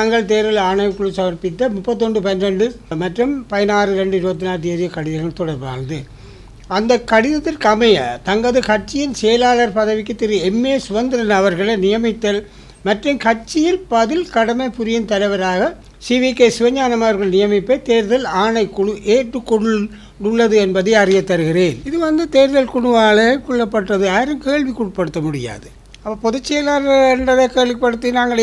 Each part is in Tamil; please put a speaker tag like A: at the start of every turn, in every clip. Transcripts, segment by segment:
A: நாங்கள் தேர்தல் ஆணையக்குழு சமர்ப்பித்த முப்பத்தொன்று பன்னிரெண்டு மற்றும் பதினாறு ரெண்டு இருபத்தி நாலு தேதி கடிதங்கள் தொடர்பானது. அந்த கடிதத்திற்கு அமைய தங்களது கட்சியின் செயலாளர் பதவிக்கு திரு எம் ஏ சுதந்திரன் அவர்களை நியமித்தல் மற்றும் கட்சியில் பதில் கடமை புரியும் தலைவராக சி வி கே சிவஞானம் அவர்கள் நியமிப்பை தேர்தல் ஆணைக்குழு ஏற்றுக்கொண்டுள்ளது என்பதை அறிய தருகிறேன். இது வந்து தேர்தல் குழுவால் கொள்ளப்பட்டது யாரும் கேள்விக்குட்படுத்த முடியாது. அப்போ பொதுச் செயலாளர் என்றதை கேள்விப்படுத்தி நாங்கள்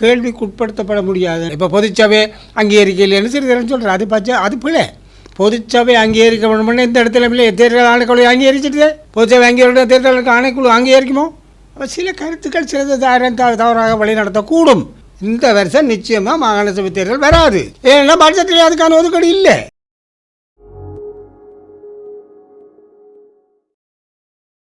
A: கேள்விக்குட்படுத்தப்பட முடியாது. இப்போ பொதுச்சபை அங்கீகரிக்கலைன்னு சிறிதரன் சொல்கிறார் அது பச்சை அது பிழை. பொதுச்சபை அங்கீகரிக்க வேணும்னா இந்த இடத்துல இல்லை. தேர்தல் ஆணைக்குழு அங்கீகரிச்சிட்டு பொதுச்சபை அங்கீகரிக்க தேர்தலுக்கு ஆணைக்குழு அங்கீகரிக்குமோ? அப்போ சில கருத்துக்கள் சிலது தாரம் த- தவறாக வழிநடத்தக்கூடும். இந்த வருஷம் நிச்சயமாக மாகாண சபை தேர்தல் வராது. ஏன்னா பட்ஜெட்டில் அதுக்கான ஒதுக்கீடு இல்லை.